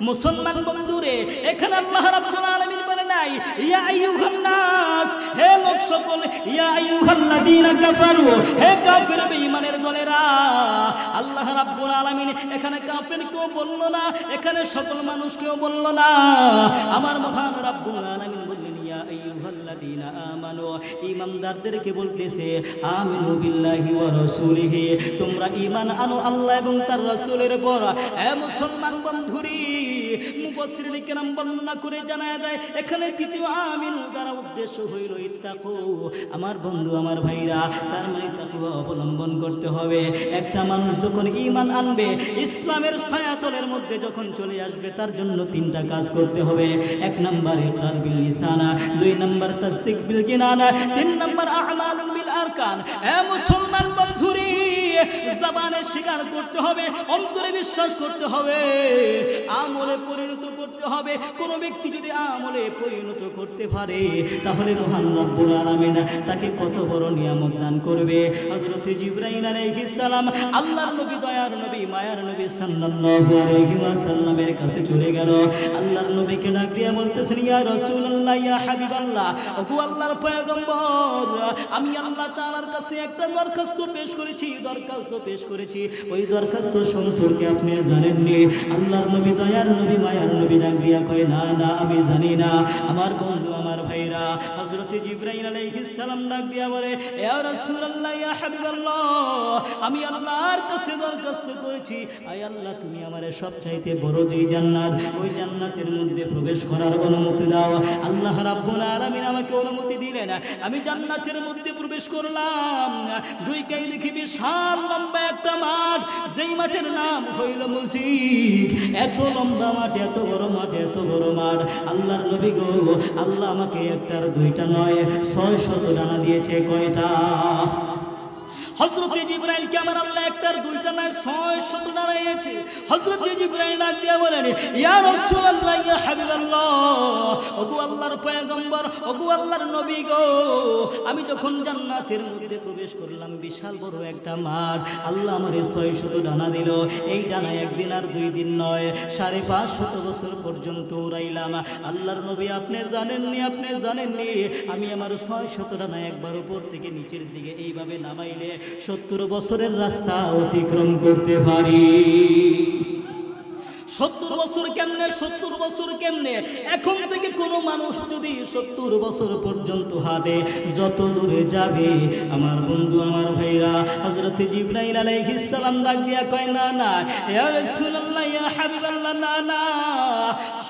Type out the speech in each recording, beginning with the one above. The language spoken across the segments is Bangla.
মুসলমান বন্ধুরে, এখানে বলে নাই, ইয়া হে লোক সকল, ইয়া আইয়ুহাল্লাযীনা কাফারু, হে কাফির বেঈমানের দলেরা, আল্লাহ রাব্বুল আলামিন এখানে বলল না, এখানে সকল মানুষ কেউ বলল না। আমার মহান রাব্বুল আলামিন বললেন ঈমানদারদেরকে বলতেছে রাসূলিহি। তোমরা ইমান আনো আল্লাহ এবং তার রাসূলের উপর। এ মুসলমান বন্ধুরি বর্ণনা করে জানায় দেয়, এখানে তৃতীয় আমিনু দ্বারা উদ্দেশ্য হইল ইত্তাকু। আমার বন্ধু, আমার ভাইরা, তার মানে অবলম্বন করতে হবে। একটা মানুষ যখন ঈমান আনবে, ইসলামের ছায়াতলের মধ্যে যখন চলে আসবে, তার জন্য তিনটা কাজ করতে হবে। এক নাম্বার ইকরার বিল লিসানা, দুই নাম্বার তাসদিক বিল জিনানা তিন নাম্বার আমালুন বিল আরকান। এ মুসলমান বন্ধুরি, জবানে স্বীকার করতে হবে, অন্তরে বিশ্বাস করতে হবে, আমলে পরিণত করতে হবে। কোন ব্যক্তি যদি আমলে পরিণত করতে পারে, তাহলে মহান রব্বুল আলামিন তাকে কত বড় নিয়ামত দান করবে। হযরত জিবরাইল আলাইহিস সালাম আল্লাহর নবী, দয়ার নবী, মায়ার নবী সাল্লাল্লাহু আলাইহি ওয়াসাল্লামের কাছে চলে গেল। আল্লাহর নবীকে ডাক দিয়ে বলতেছেন, ইয়া রাসূলুল্লাহ, ইয়া হাবিবাল্লাহ, ওগো আল্লাহর পয়গম্বর, আমি আল্লাহ তাআলার কাছে একটা দরখাস্ত পেশ করেছি, দরখাস্ত পেশ করেছি। ওই দরখাস্ত সম্পর্কে আপনি জানেন নি আল্লাহর নবী দয়ার নবী, মায়ার নবী ডাক দিয়া কয়, না না, আমি জানি না। আমার বন্ধু, আমার ভাইরা, হযরত জিবরাইল আলাইহিস সালাম ডাক দিয়া বলে ইয়া রাসূলুল্লাহ, ইয়া হাবিবাল্লাহ, আমি আল্লাহর কাছে দরখাস্ত করেছি। আয় আল্লাহ, তুমি আমারে সবচাইতে বড় যে জান্নাত, ওই জান্নাতের মধ্যে প্রবেশ করার অনুমতি দাও। আল্লাহ রাব্বুল আলামিন আমাকে অনুমতি দিলেন। আমি জান্নাতের মধ্যে প্রবেশ করলাম। দুই কাই দেখি বিশাল লম্বা একটা মাঠ। যেই মাঠের নাম হইল মসজিদ, এত লম্বা মাঠ, এত বড় মাঠ, এত বড় মাঠ। আল্লাহর নবী গো, আল্লাহ আমাকে একটার দুইটা নয় ছয় শত জানা দিয়েছে, কয়টা? হজরত জিব্রাইল কে আমার আল্লাহ একটার দুইটা নয়, ছয় শত দাঁড়াইছে হজরত জিব্রাইল ডাক দিয়া বলেন, ইয়া রাসূলুল্লাহ, ইয়া হাবিবাল্লাহ, ওগো আল্লাহর পয়গম্বর, ওগো আল্লাহর নবী গো, আমি যখন জান্নাতের মধ্যে প্রবেশ করলাম, বিশাল বড় একটা মাঠ, আল্লাহ আমারে ছয় শত ডানা দিল। এই ডানা একদিন আর দুই দিন নয়, সাড়ে পাঁচ শত বছর পর্যন্ত উড়াইলাম। আল্লাহর নবী আপনি জানেননি আপনি জানেননি, আমি আমার ছয় শত ডানা একবার উপর থেকে নিচের দিকে এইভাবে নামাইলে সত্তর বছরের রাস্তা অতিক্রম করতে পারি। সত্তর বছর কেমনে, সত্তর বছর কেমনে? এখন থেকে কোনো মানুষ যদি সত্তর বছর পর্যন্ত হাঁটে, যত দূরে যাবে, আমার বন্ধু, আমার ভাইরা হজরত জিব্রাইল আলাইহিস সালাম ডাক দিয়া কয়, না না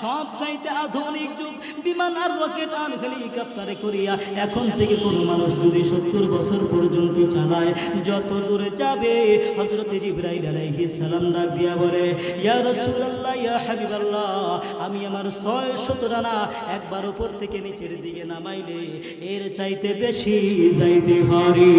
সব চাইতে আধুনিক যুগ, বিমান আর রকেট আর হেলিকপ্টারে করিয়া এখন থেকে কোনো মানুষ যদি সত্তর বছর পর্যন্ত চালায়, যত দূরে যাবে হজরত জিব্রাইল আলাইহিস সালাম ডাক দিয়া বলে, ইয়া আমি আমার ছয় শত রানা একবার উপর থেকে নিচের দিকে নামাইলে এর চাইতে বেশি যাইতে পারি।